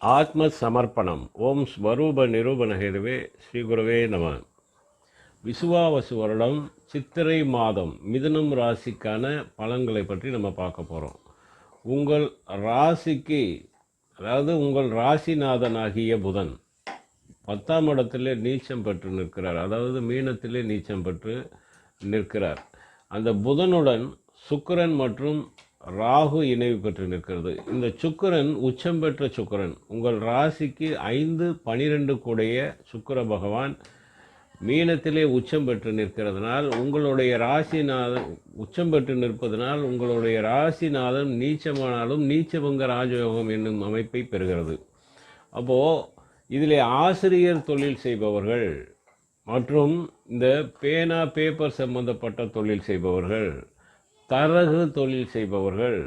ஆத்ம சமர்ப்பணம் ஓம் ஸ்வரூப நிரூபணகேதுவே ஸ்ரீ குருவே நம. விசுவாவசு வருடம் சித்திரை மாதம் மிதுனம் ராசிக்கான பலன்களை பற்றி நம்ம பார்க்க போகிறோம் உங்கள் ராசிக்கு அதாவது உங்கள் ராசிநாதனாகிய புதன் பத்தாம் இடத்திலே நீச்சம் பெற்று நிற்கிறார். அதாவது மீனத்திலே நீச்சம் பெற்று நிற்கிறார். அந்த புதனுடன் சுக்கரன் மற்றும் ராகு இணைவு பெற்று நிற்கிறது. இந்த சுக்கிரன் உச்சம் பெற்ற சுக்கிரன் உங்கள் ராசிக்கு ஐந்து பனிரெண்டு கூடைய சுக்கிர பகவான் மீனத்திலே உச்சம் பெற்று நிற்கிறதுனால் உங்களுடைய ராசிநாதன் உச்சம் பெற்று நிற்பதனால் உங்களுடைய ராசிநாதன் நீச்சமானாலும் நீச்சபங்க ராஜயோகம் என்னும் அமைப்பை பெறுகிறது. அப்போது இதில் ஆசிரியர் தொழில் செய்பவர்கள் மற்றும் இந்த பேனா பேப்பர் சம்பந்தப்பட்ட தொழில் செய்பவர்கள் தரகு தொழில் செய்பவர்கள்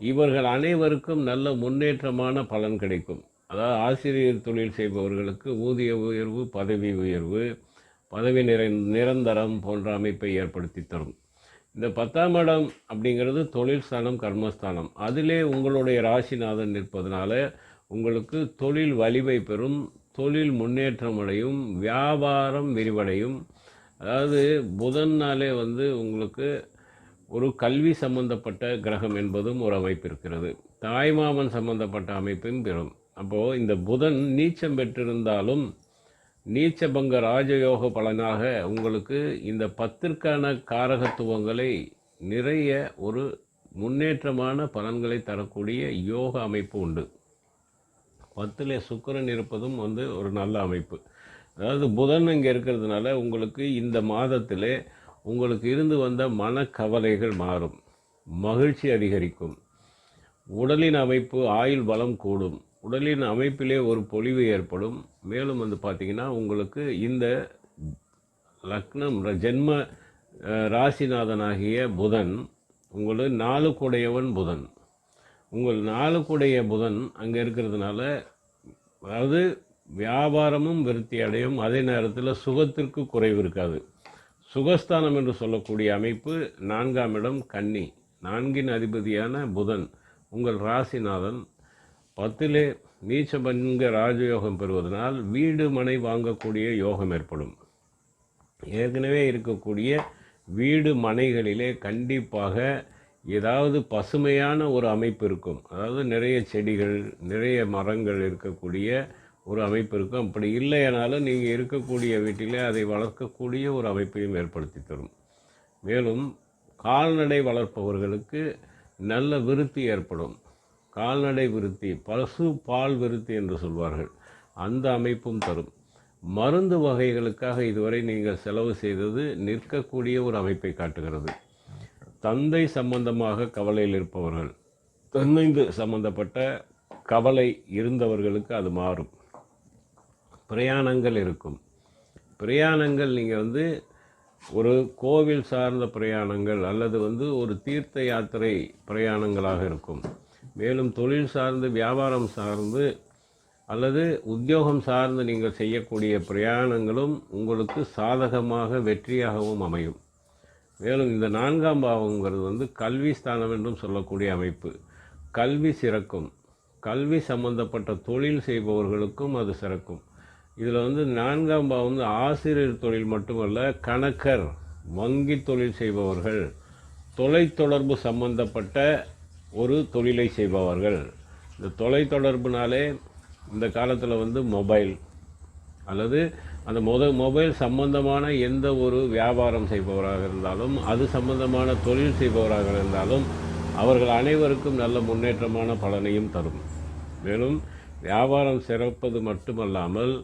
இவர்கள் அனைவருக்கும் நல்ல முன்னேற்றமான பலன் கிடைக்கும். அதாவது ஆசிரியர் தொழில் செய்பவர்களுக்கு ஊதிய உயர்வு பதவி உயர்வு பதவி நிறை நிரந்தரம் போன்ற அமைப்பை ஏற்படுத்தி தரும். இந்த பத்தாம் இடம் அப்படிங்கிறது தொழில் ஸ்தானம் கர்மஸ்தானம். அதிலே உங்களுடைய ராசிநாதன் நிற்பதனால உங்களுக்கு தொழில் வலிமை பெறும் தொழில் முன்னேற்றம் அடையும் வியாபாரம் விரிவடையும். அதாவது புதன் நாளே வந்து உங்களுக்கு ஒரு கல்வி சம்பந்தப்பட்ட கிரகம் என்பதும் ஒரு அமைப்பு இருக்கிறது தாய்மாமன் சம்பந்தப்பட்ட அமைப்பும் பெறும். அப்போது இந்த புதன் நீச்சம் பெற்றிருந்தாலும் நீச்சபங்க ராஜயோக பலனாக உங்களுக்கு இந்த பத்திற்கான காரகத்துவங்களை நிறைய ஒரு முன்னேற்றமான பலன்களை தரக்கூடிய யோக அமைப்பு உண்டு. பத்தில் சுக்கிரன் இருப்பதும் வந்து ஒரு நல்ல அமைப்பு. அதாவது புதன் இங்கே இருக்கிறதுனால உங்களுக்கு இந்த மாதத்திலே உங்களுக்கு இருந்து வந்த மனக்கவலைகள் மாறும். மகிழ்ச்சி அதிகரிக்கும். உடலின் அமைப்பு ஆயுள் பலம் கூடும். உடலின் அமைப்பிலே ஒரு பொலிவு ஏற்படும். மேலும் வந்து பார்த்திங்கன்னா உங்களுக்கு இந்த லக்னம் ஜென்ம ராசிநாதனாகிய புதன் உங்களுக்கு நாலு கூடையவன் புதன். உங்கள் நாலு கூடைய புதன் அங்கே இருக்கிறதுனால அதாவது வியாபாரமும் விருத்தி அடையும். அதே நேரத்தில் சுகத்திற்கு குறைவு இருக்காது. சுகஸ்தானம் என்று சொல்லக்கூடிய அமைப்பு நான்காம் இடம் கன்னி. நான்கின் அதிபதியான புதன் உங்கள் ராசிநாதன். பத்திலே நீச்சபங்க ராஜயோகம் பெறுவதனால் வீடு மனை வாங்கக்கூடிய யோகம் ஏற்படும். ஏற்கனவே இருக்கக்கூடிய வீடு மனைகளிலே கண்டிப்பாக ஏதாவது பசுமையான ஒரு அமைப்பு இருக்கும். அதாவது நிறைய செடிகள் நிறைய மரங்கள் இருக்கக்கூடிய ஒரு அமைப்பு இருக்கும். அப்படி இல்லையானாலும் நீங்கள் இருக்கக்கூடிய வீட்டிலே அதை வளர்க்கக்கூடிய ஒரு அமைப்பையும் ஏற்படுத்தி தரும். மேலும் கால்நடை வளர்ப்பவர்களுக்கு நல்ல விருத்தி ஏற்படும். கால்நடை விருத்தி பசு பால் விருத்தி என்று சொல்வார்கள். அந்த அமைப்பும் தரும். மருந்து வகைகளுக்காக இதுவரை நீங்கள் செலவு செய்தது நிற்கக்கூடிய ஒரு அமைப்பை காட்டுகிறது. தந்தை சம்பந்தமாக கவலையில் இருப்பவர்கள் தந்தை சம்பந்தப்பட்ட கவலை இருந்தவர்களுக்கு அது மாறும். பிரயாணங்கள் இருக்கும். பிரயாணங்கள் நீங்கள் வந்து ஒரு கோவில் சார்ந்த பிரயாணங்கள் அல்லது வந்து ஒரு தீர்த்த யாத்திரை பிரயாணங்களாக இருக்கும். மேலும் தொழில் சார்ந்து வியாபாரம் சார்ந்து அல்லது உத்தியோகம் சார்ந்து நீங்கள் செய்யக்கூடிய பிரயாணங்களும் உங்களுக்கு சாதகமாக வெற்றியாகவும் அமையும். மேலும் இந்த நான்காம் பாவங்கிறது வந்து கல்வி ஸ்தானம் என்றும் சொல்லக்கூடிய அமைப்பு. கல்வி சிறக்கும். கல்வி சம்பந்தப்பட்ட தொழில் செய்பவர்களுக்கும் அது சிறக்கும். இதில் வந்து நான்காம் பாவம் வந்து ஆசிரியர் தொழில் மட்டுமல்ல கணக்கர் வங்கி தொழில் செய்பவர்கள் தொலைத்தொடர்பு சம்பந்தப்பட்ட ஒரு தொழிலை செய்பவர்கள். இந்த தொலைத்தொடர்புனாலே இந்த காலத்தில் வந்து மொபைல் அல்லது அந்த முத மொபைல் சம்பந்தமான எந்த ஒரு வியாபாரம் செய்பவராக இருந்தாலும் அது சம்பந்தமான தொழில் செய்பவராக இருந்தாலும் அவர்கள் அனைவருக்கும் நல்ல முன்னேற்றமான பலனையும் தரும். மேலும் வியாபாரம் சிறப்பது மட்டுமல்லாமல்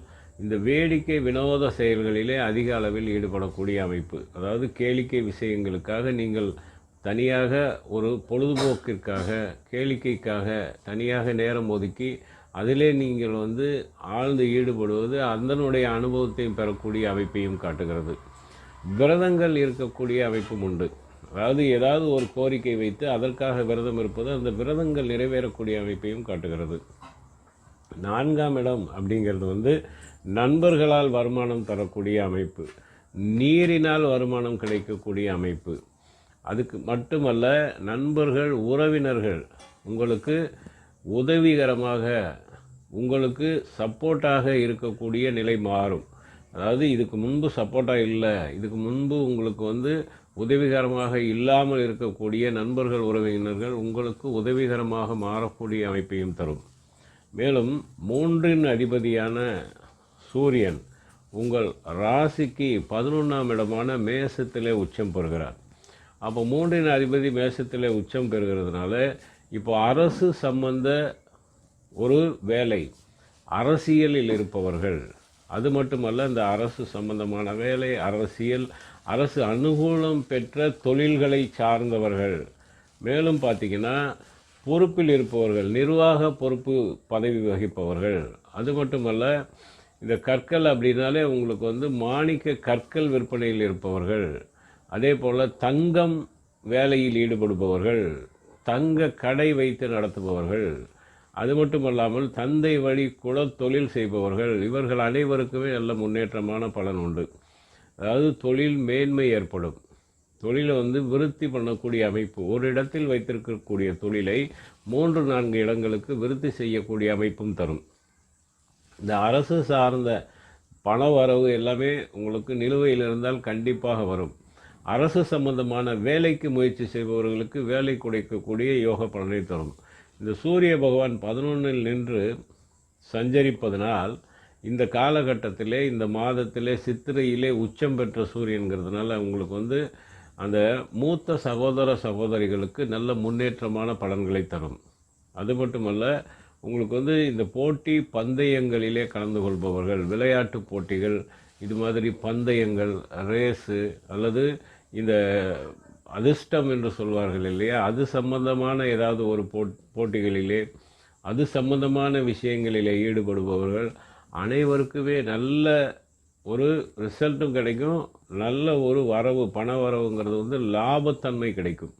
இந்த வேடிக்கை வினோத செயல்களிலே அதிக அளவில் ஈடுபடக்கூடிய அமைப்பு. அதாவது கேளிக்கை விஷயங்களுக்காக நீங்கள் தனியாக ஒரு பொழுதுபோக்கிற்காக கேளிக்கைக்காக தனியாக நேரம் ஒதுக்கி அதிலே நீங்கள் வந்து ஆழ்ந்து ஈடுபடுவது அதனுடைய அனுபவத்தையும் பெறக்கூடிய அமைப்பையும் காட்டுகிறது. விரதங்கள் இருக்கக்கூடிய அமைப்பும் உண்டு. அதாவது ஏதாவது ஒரு கோரிக்கை வைத்து அதற்காக விரதம் இருப்பது அந்த விரதங்கள் நிறைவேறக்கூடிய அமைப்பையும் காட்டுகிறது. நான்காம் இடம் அப்படிங்கிறது வந்து நண்பர்களால் வருமானம் தரக்கூடிய அமைப்பு நீரினால் வருமானம் கிடைக்கக்கூடிய அமைப்பு. அதுக்கு மட்டுமல்ல நண்பர்கள் உறவினர்கள் உங்களுக்கு உதவிகரமாக உங்களுக்கு சப்போர்ட்டாக இருக்கக்கூடிய நிலை மாறும். அதாவது இதுக்கு முன்பு சப்போர்ட்டாக இல்லை இதுக்கு முன்பு உங்களுக்கு வந்து உதவிகரமாக இல்லாமல் இருக்கக்கூடிய நண்பர்கள் உறவினர்கள் உங்களுக்கு உதவிகரமாக மாறக்கூடிய அமைப்பையும் தரும். மேலும் மூன்றின் அதிபதியான சூரியன் உங்கள் ராசிக்கு பதினொன்றாம் இடமான மேசத்திலே உச்சம் பெறுகிறார். அப்போ மூன்றின் அதிபதி மேசத்திலே உச்சம் பெறுகிறதுனால இப்போ அரசு சம்பந்த ஒரு வேலை அரசியலில் இருப்பவர்கள் அது மட்டுமல்ல இந்த அரசு சம்பந்தமான வேலை அரசியல் அரசு அனுகூலம் பெற்ற தொழில்களை சார்ந்தவர்கள். மேலும் பார்த்தீங்கன்னா பொறுப்பில் இருப்பவர்கள் நிர்வாக பொறுப்பு பதவி வகிப்பவர்கள். அது மட்டுமல்ல இந்த கற்கள் அப்படின்னாலே உங்களுக்கு வந்து மாணிக்க கற்கள் விற்பனையில் இருப்பவர்கள் அதே போல் தங்கம் வேலையில் ஈடுபடுபவர்கள் தங்க கடை வைத்து நடத்துபவர்கள் அது மட்டுமல்லாமல் தந்தை வழி குல தொழில் செய்பவர்கள் இவர்கள் அனைவருக்குமே நல்ல முன்னேற்றமான பலன் உண்டு. அதாவது தொழில் மேன்மை ஏற்படும். தொழிலை வந்து விருத்தி பண்ணக்கூடிய அமைப்பு ஒரு இடத்தில் வைத்திருக்கக்கூடிய தொழிலை மூன்று நான்கு இடங்களுக்கு விருத்தி செய்யக்கூடிய அமைப்பும் தரும். இந்த அரசு சார்ந்த பண வரவு எல்லாமே உங்களுக்கு நிலுவையில் இருந்தால் கண்டிப்பாக வரும். அரசு சம்பந்தமான வேலைக்கு முயற்சி செய்பவர்களுக்கு வேலை குடைக்கக்கூடிய யோக பலனை தரும். இந்த சூரிய பகவான் பதினொன்றில் நின்று சஞ்சரிப்பதனால் இந்த காலகட்டத்திலே இந்த மாதத்திலே சித்திரையிலே உச்சம் பெற்ற சூரியன்கிறதுனால உங்களுக்கு வந்து அந்த மூத்த சகோதர சகோதரிகளுக்கு நல்ல முன்னேற்றமான பலன்களை தரும். அது மட்டுமல்ல உங்களுக்கு வந்து இந்த போட்டி பந்தயங்களிலே கலந்து கொள்பவர்கள் விளையாட்டு போட்டிகள் இது மாதிரி பந்தயங்கள் ரேஸு அல்லது இந்த அதிர்ஷ்டம் என்று சொல்வார்கள் இல்லையா? அது சம்பந்தமான ஏதாவது ஒரு போட் போட்டிகளிலே அது சம்பந்தமான விஷயங்களிலே ஈடுபடுபவர்கள் அனைவருக்குமே நல்ல ஒரு ரிசல்ட்டும் கிடைக்கும். நல்ல ஒரு வரவு பண வரவுங்கிறது வந்து லாபத்தன்மை கிடைக்கும்.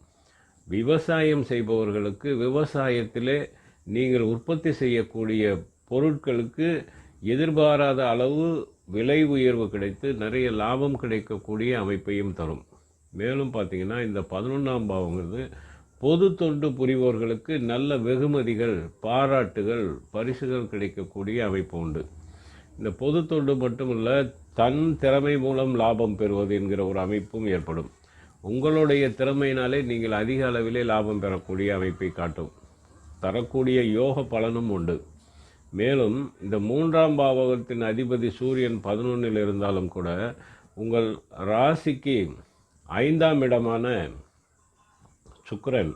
விவசாயம் செய்பவர்களுக்கு விவசாயத்திலே நீங்கள் உற்பத்தி செய்யக்கூடிய பொருட்களுக்கு எதிர்பாராத அளவு விலை உயர்வு கிடைத்து நிறைய லாபம் கிடைக்கக்கூடிய அமைப்பையும் தரும். மேலும் பார்த்தீங்கன்னா இந்த பதினொன்றாம் பாவங்கிறது பொது தொண்டு புரிவோர்களுக்கு நல்ல வெகுமதிகள் பாராட்டுகள் பரிசுகள் கிடைக்கக்கூடிய அமைப்பு உண்டு. இந்த பொது தொண்டு மட்டுமல்ல தன் திறமை மூலம் லாபம் பெறுவது என்கிற ஒரு அமைப்பும் ஏற்படும். உங்களுடைய திறமையினாலே நீங்கள் அதிக அளவிலே லாபம் பெறக்கூடிய அமைப்பை காட்டும். தரக்கூடிய யோக பலனும் உண்டு. மேலும் இந்த மூன்றாம் பாவகத்தின் அதிபதி சூரியன் பதினொன்றில் இருந்தாலும் கூட உங்கள் ராசிக்கு ஐந்தாம் இடமான சுக்கரன்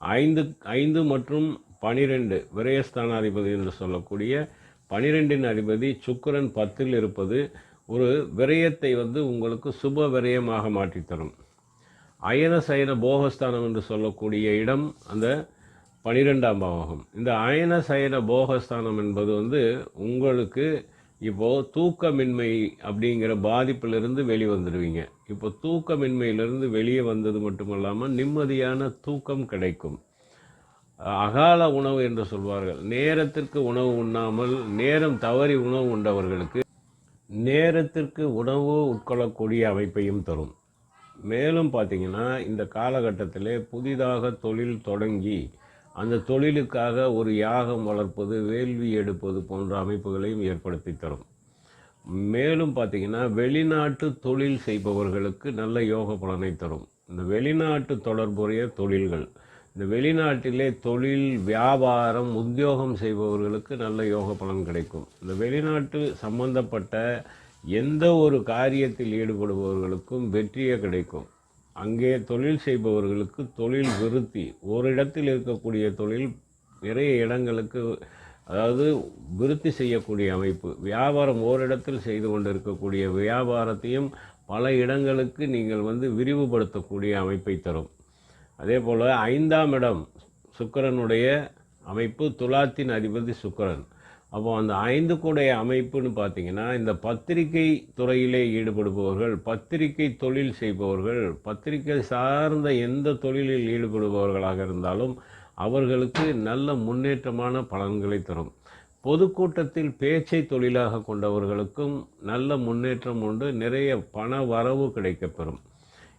ஐந்து ஐந்து மற்றும் பனிரெண்டு விரயஸ்தானாதிபதி என்று சொல்லக்கூடிய பனிரெண்டின் அதிபதி சுக்கரன் பத்தில் இருப்பது ஒரு விரயத்தை வந்து உங்களுக்கு சுப விரயமாக மாற்றித்தரும். அயன சயன போகஸ்தானம் என்று சொல்லக்கூடிய இடம் அந்த பனிரெண்டாம் பாவகம். இந்த அயன சயன போகஸ்தானம் என்பது வந்து உங்களுக்கு இப்போது தூக்கமின்மை அப்படிங்கிற பாதிப்பிலிருந்து வெளிவந்துடுவீங்க இப்போ தூக்கமின்மையிலிருந்து வெளியே வந்தது மட்டுமல்லாமல் நிம்மதியான தூக்கம் கிடைக்கும். அகால உணவு என்று சொல்வார்கள். நேரத்திற்கு உணவு உண்ணாமல் நேரம் தவறி உணவு உண்டவர்களுக்கு நேரத்திற்கு உணவு உட்கொள்ளக்கூடிய அமைப்பையும் தரும். மேலும் பார்த்திங்கன்னா இந்த காலகட்டத்தில் புதிதாக தொழில் தொடங்கி அந்த தொழிலுக்காக ஒரு யாகம் வளர்ப்பது வேள்வி எடுப்பது போன்ற அமைப்புகளையும் ஏற்படுத்தி தரும். மேலும் பார்த்தீங்கன்னா வெளிநாட்டு தொழில் செய்பவர்களுக்கு நல்ல யோக பலனை தரும். இந்த வெளிநாட்டு தொடர்புடைய தொழில்கள் இந்த வெளிநாட்டிலே தொழில் வியாபாரம் உத்தியோகம் செய்பவர்களுக்கு நல்ல யோக பலன் கிடைக்கும். இந்த வெளிநாட்டு சம்பந்தப்பட்ட எந்த ஒரு காரியத்தில் ஈடுபடுபவர்களுக்கும் வெற்றியே கிடைக்கும். அங்கே தொழில் செய்பவர்களுக்கு தொழில் விருத்தி. ஒரு இடத்தில் இருக்கக்கூடிய தொழில் நிறைய இடங்களுக்கு அதாவது விருத்தி செய்யக்கூடிய அமைப்பு. வியாபாரம் ஓரிடத்தில் செய்து கொண்டு இருக்கக்கூடிய வியாபாரத்தையும் பல இடங்களுக்கு நீங்கள் வந்து விரிவுபடுத்தக்கூடிய அமைப்பை தரும். அதே போல் ஐந்தாம் இடம் சுக்கரனுடைய அமைப்பு துலாத்தின் அதிபதி சுக்கரன். அப்போ அந்த ஐந்து கூடைய அமைப்புன்னு பார்த்தீங்கன்னா இந்த பத்திரிகை துறையிலே ஈடுபடுபவர்கள் பத்திரிகை தொழில் செய்பவர்கள் பத்திரிகை சார்ந்த எந்த தொழிலில் ஈடுபடுபவர்களாக இருந்தாலும் அவர்களுக்கு நல்ல முன்னேற்றமான பலன்களை தரும். பொதுக்கூட்டத்தில் பேச்சை தொழிலாக கொண்டவர்களுக்கும் நல்ல முன்னேற்றம் உண்டு நிறைய பண வரவு கிடைக்கப்பெறும்.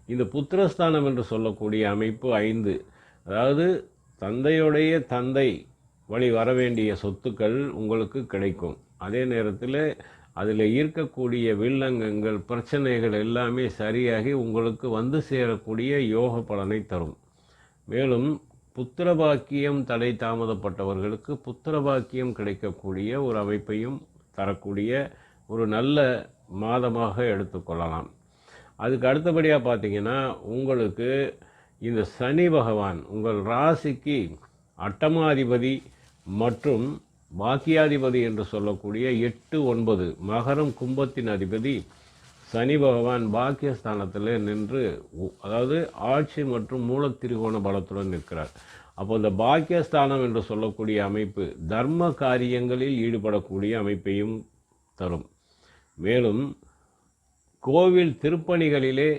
இந்த புத்திரஸ்தானம் என்று சொல்லக்கூடிய அமைப்பு ஐந்து. அதாவது தந்தையுடைய தந்தை வழி வர வேண்டிய சொத்துக்கள் உங்களுக்கு கிடைக்கும். அதே நேரத்தில் அதில் இருக்கக்கூடிய வில்லங்கங்கள் பிரச்சனைகள் எல்லாமே சரியாகி உங்களுக்கு வந்து சேரக்கூடிய யோக பலனை தரும். மேலும் புத்திரபாக்கியம் தடை தாமதப்பட்டவர்களுக்கு புத்திரபாக்கியம் கிடைக்கக்கூடிய ஒரு அமைப்பையும் தரக்கூடிய ஒரு நல்ல மாதமாக எடுத்துக்கொள்ளலாம் அதுக்கு அடுத்தபடியாக பார்த்தீங்கன்னா உங்களுக்கு இந்த சனி பகவான் உங்கள் ராசிக்கு அட்டமாதிபதி மற்றும் பாக்கியாதிபதி என்று சொல்லக்கூடிய எட்டு ஒன்பது மகரம் கும்பத்தின் அதிபதி சனி பகவான் பாக்கியஸ்தானத்தில் நின்று அதாவது ஆட்சி மற்றும் மூலத்திரிகோண பலத்துடன் நிற்கிறார். அப்போ இந்த பாக்கியஸ்தானம் என்று சொல்லக்கூடிய அமைப்பு தர்ம காரியங்களில் ஈடுபடக்கூடிய அமைப்பையும் தரும். மேலும் கோவில் திருப்பணிகளிலே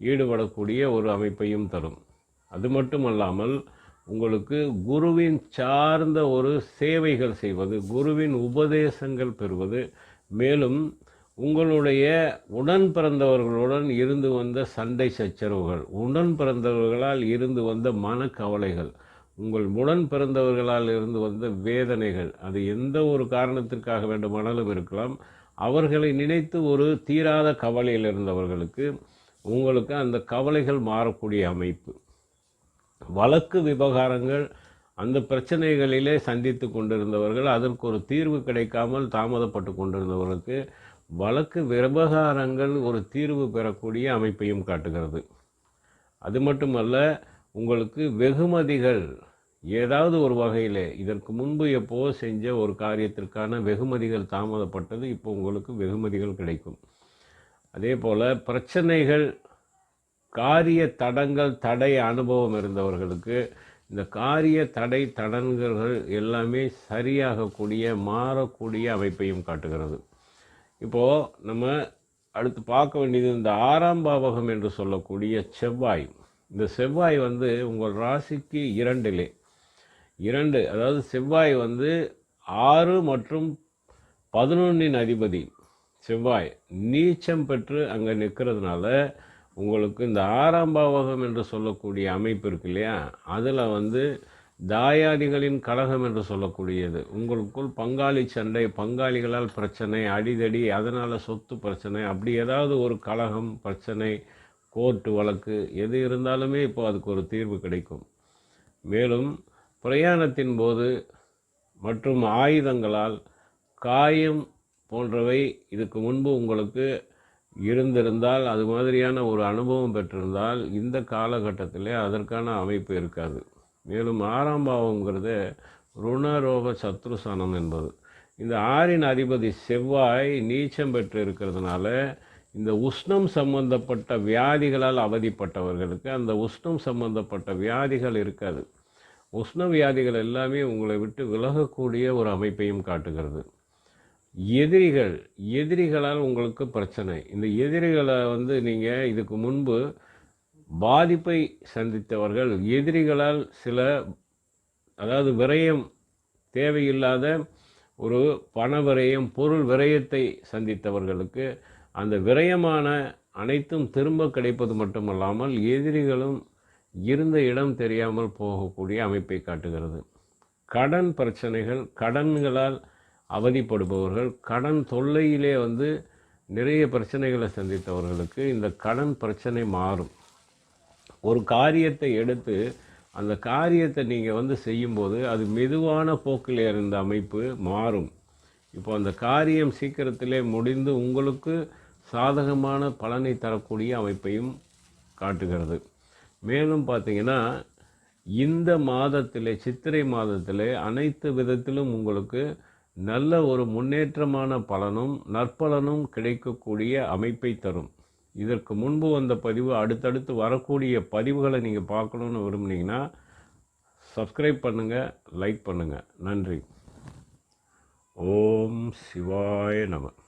ஈடுபடக்கூடிய ஒரு அமைப்பையும் தரும். அது மட்டுமல்லாமல் உங்களுக்கு குருவின் சார்ந்த ஒரு சேவைகள் செய்வது குருவின் உபதேசங்கள் பெறுவது. மேலும் உங்களுடைய உடன் பிறந்தவர்களுடன் இருந்து வந்த சண்டை சச்சரவுகள் உடன் பிறந்தவர்களால் இருந்து வந்த மனக்கவலைகள் உங்கள் உடன் பிறந்தவர்களால் இருந்து வந்த வேதனைகள் அது எந்த ஒரு காரணத்திற்காக வேண்டுமானாலும் இருக்கலாம். அவர்களை நினைத்து ஒரு தீராத கவலையில் இருந்தவர்களுக்கு உங்களுக்கு அந்த கவலைகள் மாறக்கூடிய அமைப்பு. வழக்கு விவகாரங்கள் அந்த பிரச்சனைகளிலே சந்தித்து கொண்டிருந்தவர்கள் அதற்கு ஒரு தீர்வு கிடைக்காமல் தாமதப்பட்டு கொண்டிருந்தவர்களுக்கு வழக்கு விவகாரங்கள் ஒரு தீர்வு பெறக்கூடிய அமைப்பையும் காட்டுகிறது. அது மட்டுமல்ல உங்களுக்கு வெகுமதிகள் ஏதாவது ஒரு வகையில் இதற்கு முன்பு எப்போ செஞ்ச ஒரு காரியத்திற்கான வெகுமதிகள் தாமதப்பட்டது இப்போ உங்களுக்கு வெகுமதிகள் கிடைக்கும். அதே போல் பிரச்சனைகள் காரிய தடங்கள் தடை அனுபவம் இருந்தவர்களுக்கு இந்த காரிய தடை தடன்கள் எல்லாமே சரியாகக்கூடிய மாறக்கூடிய அமைப்பையும் காட்டுகிறது. இப்போது நம்ம அடுத்து பார்க்க வேண்டியது இந்த ஆறாம் பாவகம் என்று சொல்லக்கூடிய செவ்வாய். இந்த செவ்வாய் வந்து உங்கள் ராசிக்கு இரண்டிலே. இரண்டு அதாவது செவ்வாய் வந்து ஆறு மற்றும் பதினொன்றின் அதிபதி. செவ்வாய் நீச்சம் பெற்று அங்கே நிற்கிறதுனால உங்களுக்கு இந்த ஆறாம் பாவகம் என்று சொல்லக்கூடிய அமைப்பு இருக்கு இல்லையா? அதில் வந்து தாயாதிகளின் கழகம் என்று சொல்லக்கூடியது. உங்களுக்குள் பங்காளி சண்டை பங்காளிகளால் பிரச்சனை அடிதடி அதனால் சொத்து பிரச்சனை அப்படி ஏதாவது ஒரு கழகம் பிரச்சனை கோர்ட்டு வழக்கு எது இருந்தாலுமே இப்போ அதுக்கு ஒரு தீர்வு கிடைக்கும். மேலும் பிரயாணத்தின் போது மற்றும் ஆயுதங்களால் காயம் போன்றவை இதுக்கு முன்பு உங்களுக்கு இருந்திருந்தால் அது மாதிரியான ஒரு அனுபவம் பெற்றிருந்தால் இந்த காலகட்டத்தில் அதற்கான அமைப்பு இருக்காது. மேலும் ஆறாம் பாவங்கிறது ருணரோக சத்ருசனம் என்பது. இந்த ஆறின் அதிபதி செவ்வாய் நீச்சம் பெற்று இருக்கிறதுனால இந்த உஷ்ணம் சம்பந்தப்பட்ட வியாதிகளால் அவதிப்பட்டவர்களுக்கு அந்த உஷ்ணம் சம்பந்தப்பட்ட வியாதிகள் இருக்காது. உஷ்ண வியாதிகள் எல்லாமே உங்களை விட்டு விலகக்கூடிய ஒரு அமைப்பையும் காட்டுகிறது. எதிரிகள் எதிரிகளால் உங்களுக்கு பிரச்சனை. இந்த எதிரிகளை வந்து நீங்கள் இதுக்கு முன்பு பாதிப்பை சந்தித்தவர்கள் எதிரிகளால் சில அதாவது விரயம் தேவையில்லாத ஒரு பண விரயம் பொருள் விரயத்தை சந்தித்தவர்களுக்கு அந்த விரயமான அனைத்தும் திரும்ப கிடைப்பது மட்டுமல்லாமல் எதிரிகளும் இருந்த இடம் தெரியாமல் போகக்கூடிய அமைப்பை காட்டுகிறது. கடன் பிரச்சனைகள் கடன்களால் அவதிப்படுபவர்கள் கடன் தொல்லையிலே வந்து நிறைய பிரச்சனைகளை சந்தித்தவர்களுக்கு இந்த கடன் பிரச்சனை மாறும். ஒரு காரியத்தை எடுத்து அந்த காரியத்தை நீங்கள் வந்து செய்யும்போது அது மெதுவான போக்கில் இருந்த அமைப்பு மாறும். இப்போ அந்த காரியம் சீக்கிரத்திலே முடிந்து உங்களுக்கு சாதகமான பலனை தரக்கூடிய அமைப்பையும் காட்டுகிறது. மேலும் பார்த்தீங்கன்னா இந்த மாதத்திலே சித்திரை மாதத்திலே அனைத்து விதத்திலும் உங்களுக்கு நல்ல ஒரு முன்னேற்றமான பலனும் நற்பலனும் கிடைக்கக்கூடிய அமைப்பை தரும். இதற்கு முன்பு வந்த பதிவு அடுத்தடுத்து வரக்கூடிய பதிவுகளை நீங்கள் பார்க்கணுன்னு விரும்புனீங்கன்னா சப்ஸ்கிரைப் பண்ணுங்கள் லைக் பண்ணுங்கள் நன்றி. ஓம் சிவாய நமன்